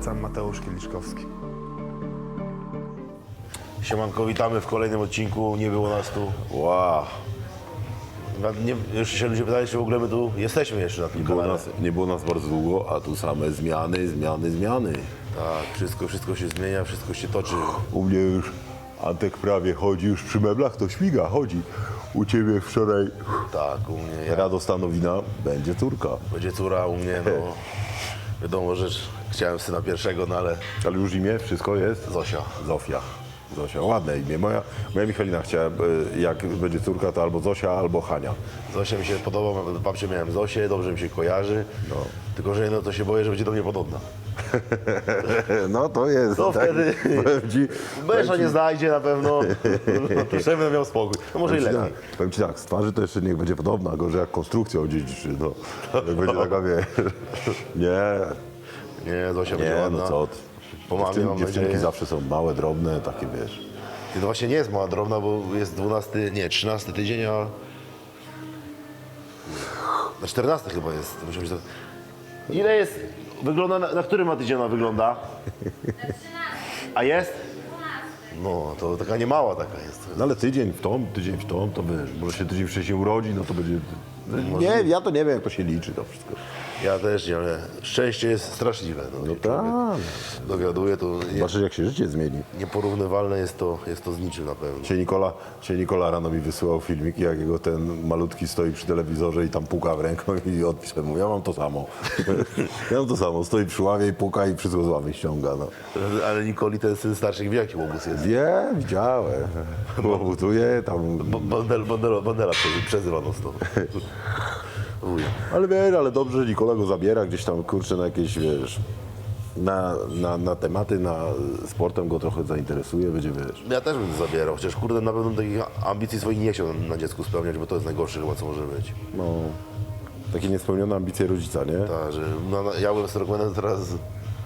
Polecam Mateusz Kieliszkowski. Siemanko, witamy w kolejnym odcinku. Nie było nas tu. Wow, Nie, jeszcze się ludzie pytali, czy w ogóle my tu jesteśmy jeszcze na tym nie było, kanale. nas, nie było nas bardzo długo, a tu same zmiany, zmiany, zmiany. Tak, wszystko, wszystko się zmienia, wszystko się toczy. U mnie już Antek prawie chodzi, już przy meblach to śmiga, chodzi. U ciebie wczoraj Tak, u mnie ja, Rado Stanowina będzie córka. będzie córa, u mnie no... Wiadomo, rzecz, chciałem syna pierwszego, no ale Ale już imię, wszystko jest? Zosia. Zofia. Zosia, ładne imię. Moja, moja Michalina chciała, e, jak będzie córka, to albo Zosia, albo Hania. Zosia mi się podoba, babcię miałem Zosię, dobrze mi się kojarzy. No. Tylko, że no to się boję, że będzie do mnie podobna. No to jest. To wtedy- Powiem ci, Besza nie znajdzie na pewno, no, to jeszcze będę miał spokój. No może i Powiem ci, lepiej. tak, powiem ci tak, z twarzy to jeszcze niech będzie podobna, gorzej jak konstrukcja odziedziczy, no. Jak będzie taka, wie, nie, Nie, Zosia będzie nie, ładna. no co ty. Po mamie Dziewczyn, mam dziewczynki nadzieję. zawsze są małe, drobne, takie wiesz. Ty no właśnie nie jest mała drobna, bo jest 12, nie, 13 tydzień, a... Na 14 chyba jest. To... Ile jest? Wygląda, na, na którym ma tydzień ona wygląda? A jest? No, to taka nie mała taka jest. No ale tydzień w tą, tydzień w tą, to wiesz, może się tydzień wcześniej urodzi, no to będzie... Nie, ja to nie wiem, jak to się liczy to wszystko. Ja też nie, ale szczęście jest straszliwe. No, No tak. Dowiaduje, to nie, Zobaczysz, jak się życie zmieni. nieporównywalne jest to, jest to z niczym na pewno. Dzisiaj Nikola, dzisiaj Nikola rano mi wysyłał filmiki, jak jego ten malutki stoi przy telewizorze i tam puka w ręką i odpisem mu, ja mam to samo. ja mam to samo, stoi przy ławie i puka i wszystko z ławy ściąga, no. Ale Nikoli ten syn starszy, wie jaki łobuz jest. Wie, widziałem. Łobutuje tam. Bo- Bandel, bandela, bandela przezy- przezywa to. Ale wiesz, ale dobrze, Nikola go zabiera gdzieś tam, kurczę, na jakieś, wiesz, na, na, na tematy, na sportem go trochę zainteresuje, będzie, wiesz. Ja też bym zabierał, chociaż kurde na pewno takich ambicji swoich nie chciał na, dziecku spełniać, bo to jest najgorsze chyba co może być. No, takie niespełnione ambicje rodzica, nie? Ta, że no, no, ja byłem Strongmanem teraz,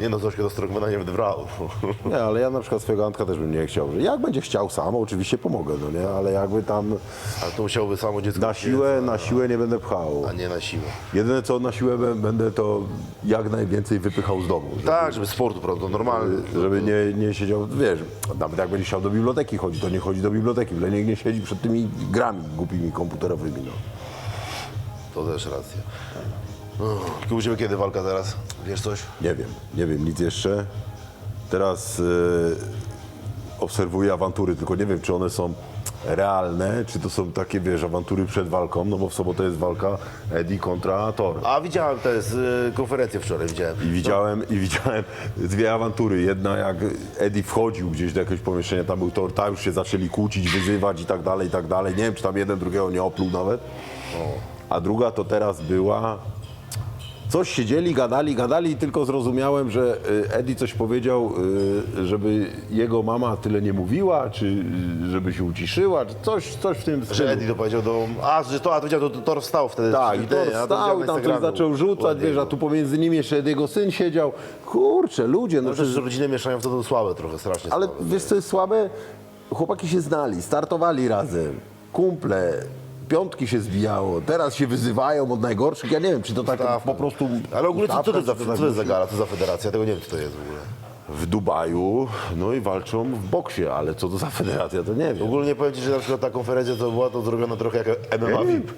nie no Zośkę do Strongmana nie wybrał. Nie, ale ja na przykład swojego Antka też bym nie chciał. Jak będzie chciał sam, oczywiście pomogę, no nie? Ale jakby tam A to musiałby samo dziecko na siłę, na siłę nie będę pchał. A nie na siłę. Jedyne co na siłę bę- będę to jak najwięcej wypychał z domu. Żeby, Tak, żeby sportu, prawda, normalny. żeby nie, nie siedział, wiesz, nawet jak będzie chciał do biblioteki chodzić, to nie chodzi do biblioteki, byle niech nie siedzi przed tymi grami głupimi komputerowymi, no. To też racja. Tylko u Ciebie kiedy walka teraz? Wiesz coś? Nie wiem, nie wiem, nic jeszcze. Teraz e, obserwuję awantury, tylko nie wiem, czy one są realne, czy to są takie, wiesz, awantury przed walką, no bo w sobotę jest walka Eddie kontra Thor. A widziałem z y, konferencję wczoraj, widziałem. I widziałem, I widziałem dwie awantury. Jedna jak Eddie wchodził gdzieś do jakiegoś pomieszczenia, tam był Thor, tam już się zaczęli kłócić, wyzywać i tak dalej, i tak dalej. Nie wiem, czy tam jeden drugiego nie opluł nawet. A druga to teraz była... Coś siedzieli, gadali, gadali i tylko zrozumiałem, że y, Eddie coś powiedział, y, żeby jego mama tyle nie mówiła, czy y, żeby się uciszyła, czy coś, coś w tym Że stylu. Eddie to powiedział do... A, że to, a to widział, to, to Thor wstał wtedy. Tak, i Ty, to a to stał tam coś zaczął rzucać, wiesz, a tu pomiędzy nimi jeszcze jego syn siedział. Kurczę, ludzie, no No przecież rodzinę mieszają w to, to słabe trochę, strasznie Ale słabe. wiesz co jest słabe? Chłopaki się znali, startowali razem, kumple, piątki się zbijało, teraz się wyzywają od najgorszych. Ja nie wiem, czy to tak Stawka. po prostu... Ale ogólnie co, co, to, za, ustawka, co czy to jest za tak gala, co za federacja? Tego nie wiem, co to jest w ogóle. W Dubaju, no i walczą w boksie, ale co to za federacja, to nie wiem. Ogólnie powiem Ci, że na przykład ta konferencja to była to zrobiona trochę jak MMA VIP.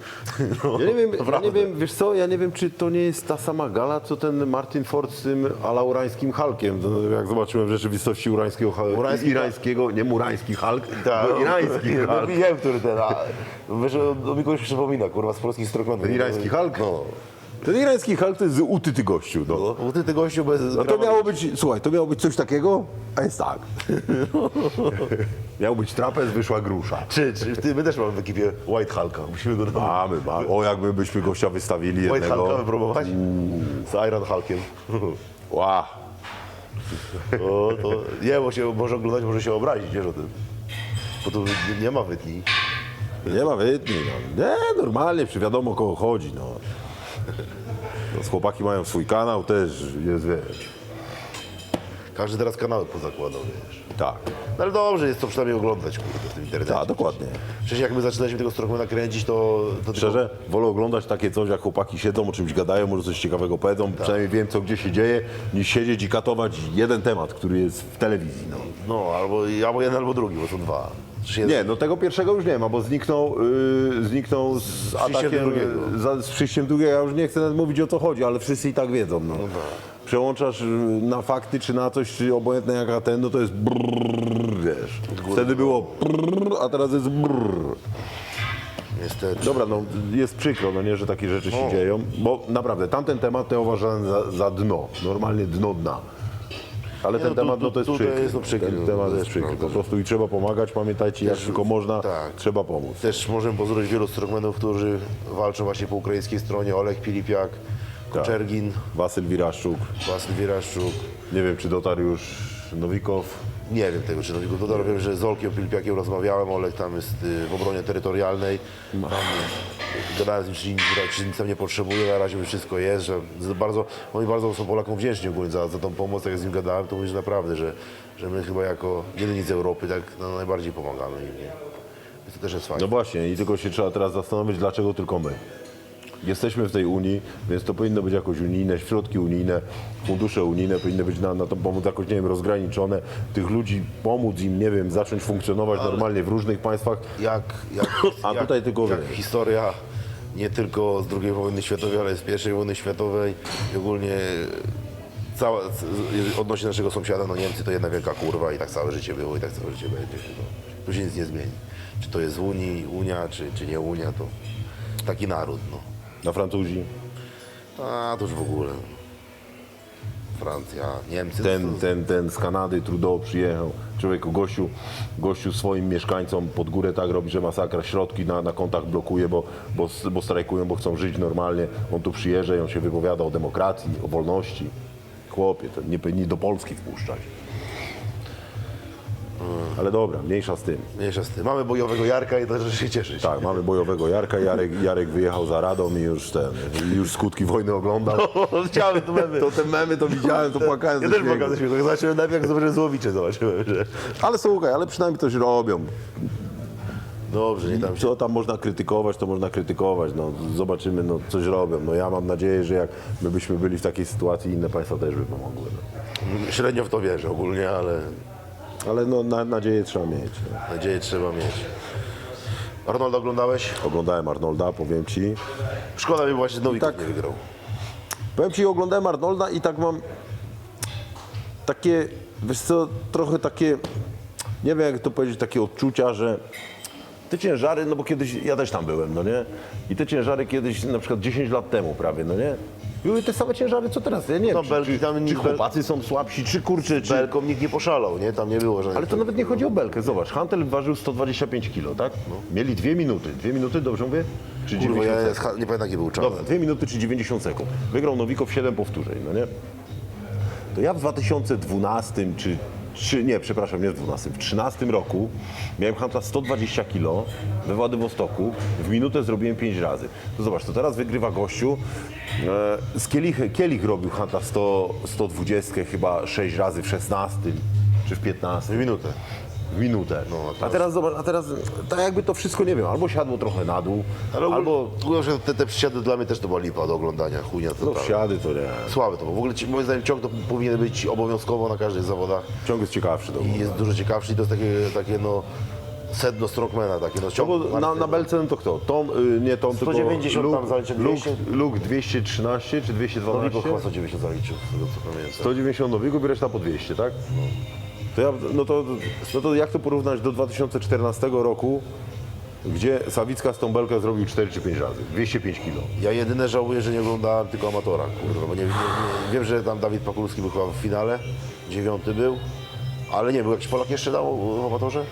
No, Ja nie wiem, ja naprawdę. nie wiem, wiesz co, ja nie wiem, czy to nie jest ta sama gala, co ten Martin Ford z tym alaurańskim Hulkiem. To Jak zobaczyłem w rzeczywistości urańskiego, Hul- Murański- irańskiego, nie murański Hulk, Tak, tylko irański No Hulk. wiem, który ten, a, wiesz, o mi kogoś przypomina, kurwa, z polskich. Ten irański Hulk? No. Ten irański Hulk to jest z uty ty gościu, no. No, bo ty, ty gościu bez... No to miało być, słuchaj, to miało być coś takiego, a jest tak. Miał być trapez, wyszła grusza. Czy, czy ty, my też mamy w ekipie White Hulka, musimy go. Mamy, mamy. O, jakby byśmy gościa wystawili White Hulka jednego. wypróbować? Z Iron Hulkiem. Ła. O, to, nie, bo się może oglądać, może się obrazić, wiesz o tym. Bo tu nie, ma wytni. Nie ma wytni, no. Nie, normalnie, przy wiadomo o kogo chodzi, no. No. Chłopaki mają swój kanał też, jest, wiesz. Każdy teraz kanały pozakładał, wiesz. Tak, No ale dobrze, jest to przynajmniej oglądać, kurde, w tym internecie. tak, dokładnie. Przecież jak my zaczynaliśmy tego Strongmana kręcić, to... to Szczerze, wolę oglądać takie coś, jak chłopaki siedzą, o czymś gadają, może coś ciekawego powiedzą, przynajmniej wiem, co gdzie się dzieje, niż siedzieć i katować jeden temat, który jest w telewizji. No. No, albo, albo jeden, albo drugi, bo są dwa. Jeden- Nie, no tego pierwszego już nie ma, bo zniknął, yy, zniknął z, przyjściem atakiem, drugiego. yy, Za, z przyjściem drugiego. Ja już nie chcę nawet mówić o co chodzi, ale wszyscy i tak wiedzą. No. Przełączasz yy, na fakty, czy na coś, czy obojętne jaka ten, no to jest brrr, wiesz. Wtedy było brrr, a teraz jest brrr. Niestety. Dobra, no jest przykro, no nie, że takie rzeczy się dzieją, bo naprawdę tamten temat to ja uważałem za, za dno, normalnie dno dna. Ale ten no, temat, no to jest tutaj przykry. jest to przykry, Ten no, temat jest przykry. prawda. Po prostu i trzeba pomagać, pamiętajcie, jak tylko można, tak. trzeba pomóc. Też możemy pozdrowić wielu strongmenów, którzy walczą właśnie po ukraińskiej stronie. Olek Pilipiak, Koczergin, Wasyl Wiraszczuk, Wasyl Wieraszczuk. nie wiem czy dotarł już Nowikow. Nie wiem tego, tylko dodam. Wiem, że z Olkiem Pilipiakiem rozmawiałem. Olek tam jest y, w obronie terytorialnej. Tam y, gadałem z nim, czy nic, czy nic tam nie potrzebuje. Na razie wszystko jest. Że z- bardzo, oni bardzo są Polakom wdzięczni ogólnie za, za tą pomoc. Jak z nim gadałem, to mówię, że naprawdę, że, że my chyba jako jedyni z Europy tak no, najbardziej pomagamy im. Nie? Więc to też jest fajne. No właśnie i tylko się trzeba teraz zastanowić, dlaczego tylko my. Jesteśmy w tej Unii, więc to powinno być jakoś unijne, środki unijne, fundusze unijne powinny być na, na tą pomoc jakoś, nie wiem, rozgraniczone. Tych ludzi pomóc im, nie wiem, zacząć funkcjonować normalnie w różnych państwach. jak, jak, A jak, tutaj tylko jak historia nie tylko z II wojny światowej, ale z I wojny światowej i ogólnie cała, odnośnie naszego sąsiada, no Niemcy to jedna wielka kurwa i tak całe życie było i tak całe życie będzie. No, tu się nic nie zmieni. Czy to jest Unii, Unia, czy, czy nie Unia, to taki naród, no. Na Francuzi. A to już w ogóle. Francja, Niemcy. Ten, ten, ten z Kanady, Trudeau przyjechał. Człowieku, gościu, gościu swoim mieszkańcom pod górę tak robi, że masakra. Środki na, na kontach blokuje, bo, bo, bo strajkują, bo chcą żyć normalnie. On tu przyjeżdża i on się wypowiada o demokracji, o wolności. Chłopie, to nie powinni do Polski wpuszczać. Ale dobra, mniejsza z tym. mniejsza z tym. Mamy bojowego Jarka i to że się cieszyć. Tak, mamy bojowego Jarka. Jarek, Jarek wyjechał za Radą i już ten, już skutki wojny oglądał. Chciałem to memy. To te memy to widziałem, to płakałem Ja ze też śmiechu. śmiechu. Zobaczyłem najpierw, jak zobaczyłem Złowicze, zobaczyłem, że... Ale słuchaj, ale przynajmniej coś robią. Dobrze, nie tam się... Co tam można krytykować, to można krytykować. No, zobaczymy, no, coś robią. No, ja mam nadzieję, że jak my byśmy byli w takiej sytuacji, inne państwa też by pomogły. No. Średnio w to wierzę ogólnie, ale Ale no, na, nadzieję trzeba mieć. Nadzieję trzeba mieć. Arnolda oglądałeś? Oglądałem Arnolda, powiem Ci. Szkoda by właśnie Nowik tak. nie wygrał. Powiem Ci, oglądałem Arnolda i tak mam takie, wiesz co, trochę takie, nie wiem jak to powiedzieć, takie odczucia, że te ciężary, no bo kiedyś, ja też tam byłem, no nie? I te ciężary kiedyś, na przykład 10 lat temu prawie, no nie? Były te same ciężary, co teraz, ja nie No, wiem, belki czy, tam czy, czy chłopacy są słabsi, czy kurczy, czy... Belką nikt nie poszalał, nie? Tam nie było żadnych... Ale to nawet nie chodzi o belkę, zobacz, Hantel ważył 125 kg, tak? Mieli dwie minuty, dwie minuty, dobrze mówię? Czy Kurwa, 90 ja nie pamiętam jaki był czas. Dobra, 2 minuty czy 90 sekund. Wygrał Nowikow 7 powtórzeń, no nie? To ja w 2012 czy, czy nie, przepraszam, nie w 12, w 13 roku miałem handla 120 kg we Władywostoku, w minutę zrobiłem 5 razy. To zobacz, to teraz wygrywa gościu, e, z Kielich, Kielich robił handla 100, 120 chyba 6 razy w 16 czy w 15. W minutę. Minutę. No, a a, teraz- teraz... zobacz, a teraz tak jakby to wszystko, nie wiem, albo siadło trochę na dół, Ale albo albo... Ogólnie, te, te przysiady dla mnie też to była lipa do oglądania, chujnia no, totalna. wsiady to nie. Słabe to było. W ogóle ci- moim zdaniem ciąg to powinien być obowiązkowo na każdych zawodach Ciąg jest ciekawszy. To i jest dużo ciekawszy i to jest takie, takie no sedno strongmana, takie no No ciąg bo na, martwy. na belce no to kto? Tom, y, nie Tom, 190 tylko tam Luke, zaliczył Luke, 200. Luke 213 czy 212? Nowiko chyba 190 zaliczył, z tego co pamiętam. 190 nowego, reszta po 200, tak? To ja, no, to, no to jak to porównać do 2014 roku, gdzie Sawicka z tą belkę zrobił 4 czy 5 razy, 205 kg. Ja jedyne żałuję, że nie oglądałem tylko amatora, kurwa, bo nie, nie, nie, wiem, że tam Dawid Pakulski był chyba w finale, dziewiąty był, ale nie, był jakiś Polak jeszcze dał w amatorze?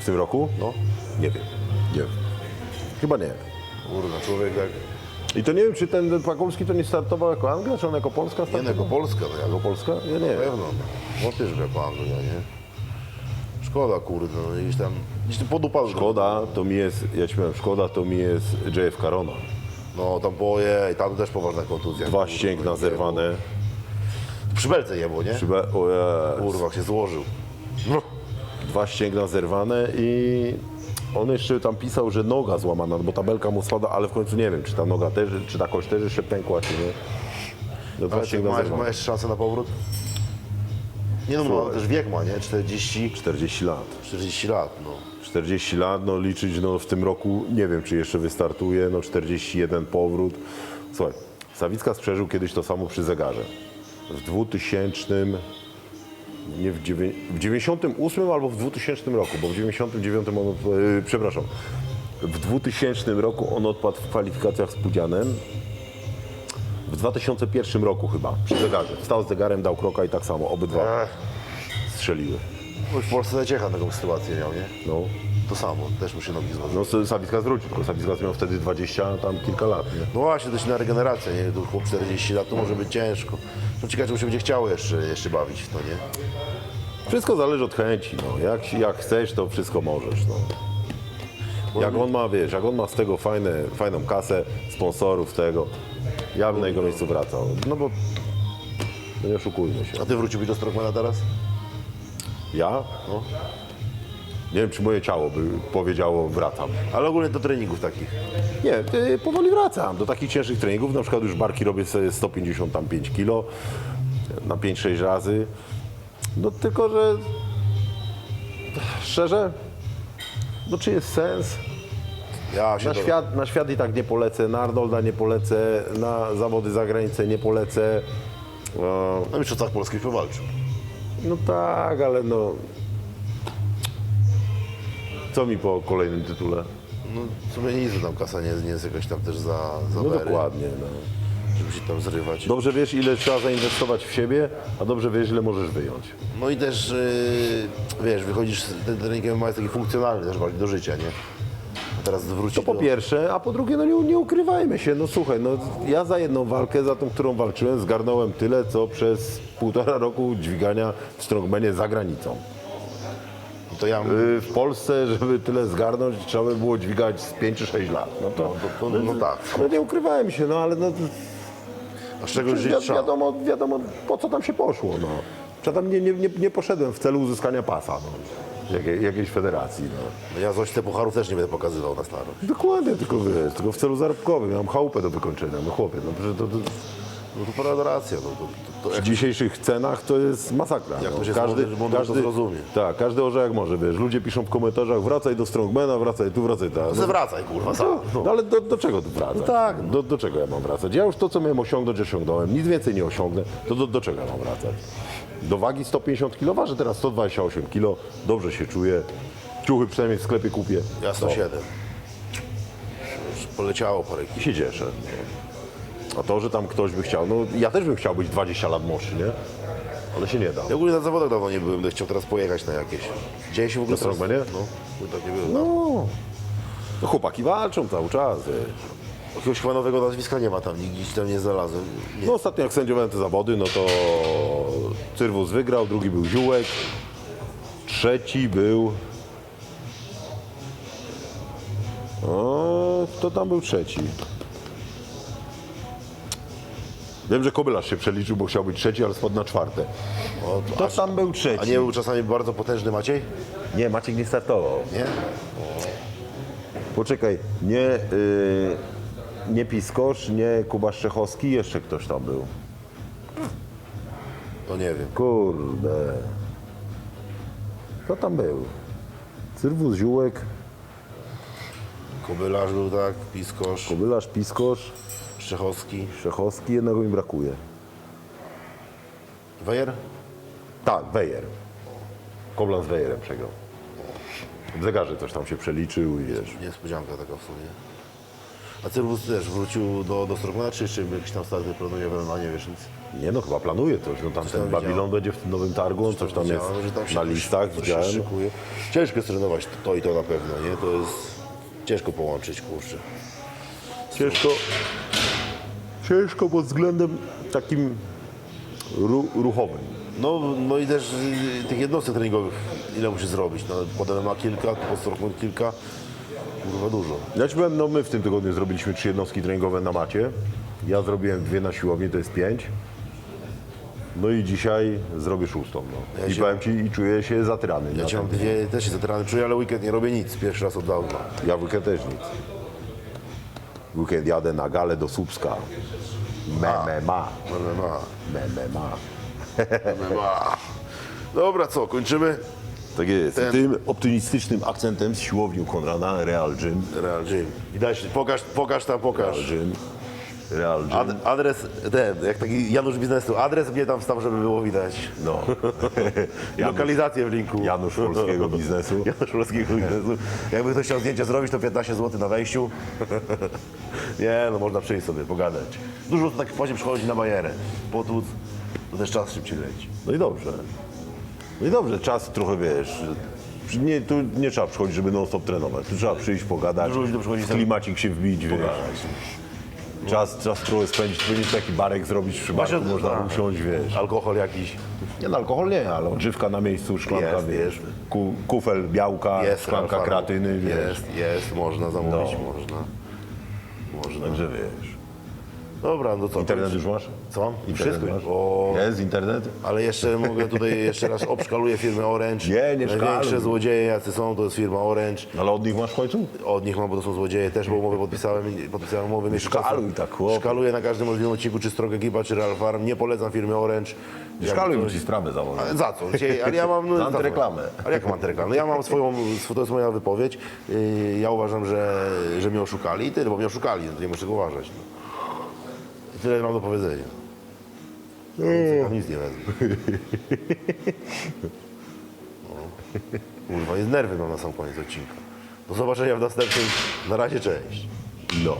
W tym roku? No, Nie wiem. Nie wiem. Chyba nie. kurwa, człowiek jak, I to nie wiem, czy ten Pakulski to nie startował jako Anglia, czy on jako Polska nie startował? no, jako Polska, no Jako Polska? Ja nie Na wiem. pewno, no, też jako Anglia, nie? Szkoda, kurde, no gdzieś tam, gdzieś tam podupadł. Szkoda to mi jest, ja powiem, szkoda to mi jest JF Karona. No, tam boje i tam też poważna kontuzja. Dwa ścięgna nie zerwane. Przy belce jebło, nie? Chyba, o. Kurwa, jak się złożył. No. dwa ścięgna zerwane i on jeszcze tam pisał, że noga złamana, no bo tabelka mu spada, ale w końcu nie wiem, czy ta noga też, czy ta kość też jeszcze pękła, czy nie. No ty ścięgna masz, masz szansę na powrót? Nie no, no też wiek ma, nie? 40, 40 lat. 40 lat, no. 40 lat, no liczyć no w tym roku, nie wiem czy jeszcze wystartuje, no 41 powrót. Słuchaj, Sawicka przeżył kiedyś to samo przy zegarze. W 2000, nie w, dziewię- w 98 albo w 2000 roku, bo w 99 on, yy, przepraszam, w 2000 roku on odpadł w kwalifikacjach z Pudzianem. W 2001 roku chyba, przy zegarze. Wstał z zegarem, dał kroka i tak samo, obydwa Ech, strzeliły. bo w Polsce Zaciecha taką sytuację miał, nie? No. To samo, też mu się nogi złożyły. No Sawicka zwrócił, tylko Sawicka miał wtedy 20 tam kilka lat, nie? No właśnie, to się na regenerację, nie? Tu chłop 40 lat, to może być ciężko. No ciekawe, czy się będzie chciało jeszcze, jeszcze bawić w to, nie? Wszystko zależy od chęci, no. Jak, jak chcesz, to wszystko możesz, no. Jak on ma, wiesz, jak on ma z tego fajne, fajną kasę, sponsorów tego, ja bym na jego miejscu wracał. No bo, no nie oszukujmy się. A ty wróciłbyś do Strongmana teraz? Ja? No. Nie wiem, czy moje ciało by powiedziało wracam. Ale ogólnie do treningów takich. Nie, y, powoli wracam do takich cięższych treningów. Na przykład już barki robię sobie 155 kg na 5-6 razy. No tylko, że szczerze, no czy jest sens? Ja się Na do... świat, na świat i tak nie polecę, na Arnolda nie polecę, na zawody za granicę nie polecę. E, Na mistrzostwach polskich powalczył. No tak, ale no... Co mi po kolejnym tytule? No w sumie nic, że tam kasa nie, nie jest jakaś tam też za, za No bery, dokładnie, no. żeby się tam zrywać. Dobrze wiesz, ile trzeba zainwestować w siebie, a dobrze wiesz, ile możesz wyjąć. No i też, yy, wiesz, wychodzisz, ten trening MMA jest taki funkcjonalny też bardziej do życia, nie? A teraz wrócić To po pierwsze, a po drugie, no nie, nie ukrywajmy się, no słuchaj, no ja za jedną walkę, za tą, którą walczyłem, zgarnąłem tyle, co przez półtora roku dźwigania w strongmanie za granicą. To ja... Y, W Polsce, żeby tyle zgarnąć, trzeba by było dźwigać z 5 czy 6 lat. No to, to- to- no tak. No nie ukrywajmy się, no ale no, A z czego żyć wi- trzeba? wiadomo, wiadomo, po co tam się poszło, no. Ja tam nie, nie, nie, nie poszedłem w celu uzyskania pasa, no. Jakiej, jakiejś federacji, no. No ja coś te pucharów też nie będę pokazywał na starość. Dokładnie, tylko wiesz, tylko w celu zarobkowym. Ja mam chałupę do wykończenia, no chłopie, no przecież to, to, No to prawda racja, no to, to, to w jak, dzisiejszych cenach to jest masakra. Jak no. ktoś jest mądry, mądry, to zrozumie. Tak, każdy orze jak może, wiesz, ludzie piszą w komentarzach, wracaj do strongmana, wracaj tu, wracaj tam. to wracaj, kurwa, sam. No, no ale do, do czego tu wracać? tak, Do, do czego ja mam wracać? Ja już to, co miałem osiągnąć, osiągnąłem. Nic więcej nie osiągnę. To do, do czego ja mam wracać? Do wagi 150 kg, waży teraz 128 kg. Dobrze się czuję. Ciuchy przynajmniej w sklepie kupię. Ja 107. Już poleciało parę I się cieszę. A to, że tam ktoś by chciał, no ja też bym chciał być 20 lat młodszy, nie? Ale się nie da. Ja ogólnie na zawodach dawno nie byłem, będę chciał teraz pojechać na jakieś. Dzieje się w ogóle Na Strongmanie? No, tak nie było. No. No, no chłopaki walczą cały czas. wiesz. Jakiegoś chyba nowego nazwiska nie ma tam, nigdzie tam nie znalazłem. Nie. No ostatnio jak sędziowałem te zawody, no to Cyrwus wygrał, drugi był Ziółek, trzeci był... O, kto tam był trzeci? Wiem, że Kobylarz się przeliczył, bo chciał być trzeci, ale spadł na czwarte. O, to, Kto tam był trzeci? a nie był czasami bardzo potężny Maciej? nie Maciek nie startował. Nie? Poczekaj, nie, y, nie Piskosz, nie Kuba Szczechowski, jeszcze ktoś tam był. No nie wiem. Kurde. Kto tam był? Cyrwus, Ziółek, Kobylarz był tak, Piskosz, Kobylarz, Piskosz, Szczechowski, Szczechowski, jednego mi brakuje. Wejer? Tak, Wejer. Koblan z Wejerem przegrał. W zegarze coś tam się przeliczył i wiesz. Niespodzianka taka w sumie. A Cyrwus też wrócił do, do Strongmana, czy jeszcze jakieś tam starty planuje w MMA, nie wiesz nic? Nie no, chyba planuje coś. No tam tam ten widziałem. Babylon będzie w tym nowym targu, on coś tam jest Widziałem, że tam się na coś- listach, coś się widziałem. szykuje. Ciężko jest trenować to, to i to na pewno, nie? To jest ciężko połączyć, kurczę. Ciężko, ciężko pod względem takim ru, ruchowym. No, no i też y, tych jednostek treningowych ile musi zrobić? No, potem ma kilka, po Strongman kilka, kurwa dużo. Ja ci powiem, no my w tym tygodniu zrobiliśmy trzy jednostki treningowe na macie. Ja zrobiłem dwie na siłowni, to jest pięć. No i dzisiaj zrobię szóstą. No. Ja I się- powiem ci, i czuję się zatrany. Ja cię mam dwie, też się zatrany czuję, ale weekend nie robię nic. Pierwszy raz od dawna. Ja weekend też nic. Weekend jadę na galę do Słupska. MMA. MMA. MMA. MMA. Dobra, co, kończymy? Tak jest. Ten- Tym optymistycznym akcentem z siłownią Konrada, Real Gym. Real Gym. I daj się, pokaż, pokaż tam, Real pokaż. Gym. Real Gym. Ad, adres, ten, jak taki Janusz biznesu, adres mnie tam wstaw, żeby było widać. No. Janusz, Lokalizację w linku. Janusz polskiego biznesu. Janusz Polskiego biznesu. Jakby ktoś chciał zdjęcie zrobić, to 15 zł na wejściu. Nie, no można przyjść sobie, pogadać. Dużo to tak właśnie przychodzi na bajerę. Potłuc, to też czas szybciej leci. No i dobrze. No i dobrze, czas trochę wiesz. Nie, tu nie trzeba przychodzić, żeby non-stop trenować. Tu trzeba przyjść, pogadać, Dużo ludzi tu przychodzi w klimacik się wbić, wiesz. Czas, czas trochę spędzić, powinien taki barek zrobić przy barku, Właśnie- można tak. usiąść, wiesz. Alkohol jakiś. Nie, no, alkohol nie, ale odżywka na miejscu, szklanka, Jest, wiesz. jest. Ku, kufel białka, Jest, szklanka alfa- kreatyny, wiesz. Jest, jest, można zamówić, No. można. Można. Także wiesz. Dobra, no co? Internet już masz? Co? Internet Wszystko. masz? O, Jest internet? ale jeszcze mogę tutaj jeszcze raz obszkaluję firmę Orange. Nie, nie Największe złodzieje jacy są, to jest firma Orange. Ale od nich masz w końcu? Od nich mam, bo to są złodzieje też, bo umowę podpisałem, podpisałem umowę miesiąc Szkaluj tak, chłopie. Szkaluję na każdym możliwym odcinku, czy Strong Ekipa, czy Real Farm. Nie polecam firmy Orange. Jak Szkaluj coś- ci sprawę założę. Za co? Dzisiaj, ale ja mam... No, Za co? antyreklamę. Ale jak mam antyreklamę? No ja mam swoją, sw- to jest moja wypowiedź. Yy, Ja uważam, że, że mnie oszukali i tyle, bo mnie oszukali, no to nie muszę tego uważać. No. I tyle mam do powiedzenia. Tam nic nie wezmę. No. Kurwa, jest nerwy mam na sam koniec odcinka. Do zobaczenia w następnym. Na razie, cześć. No.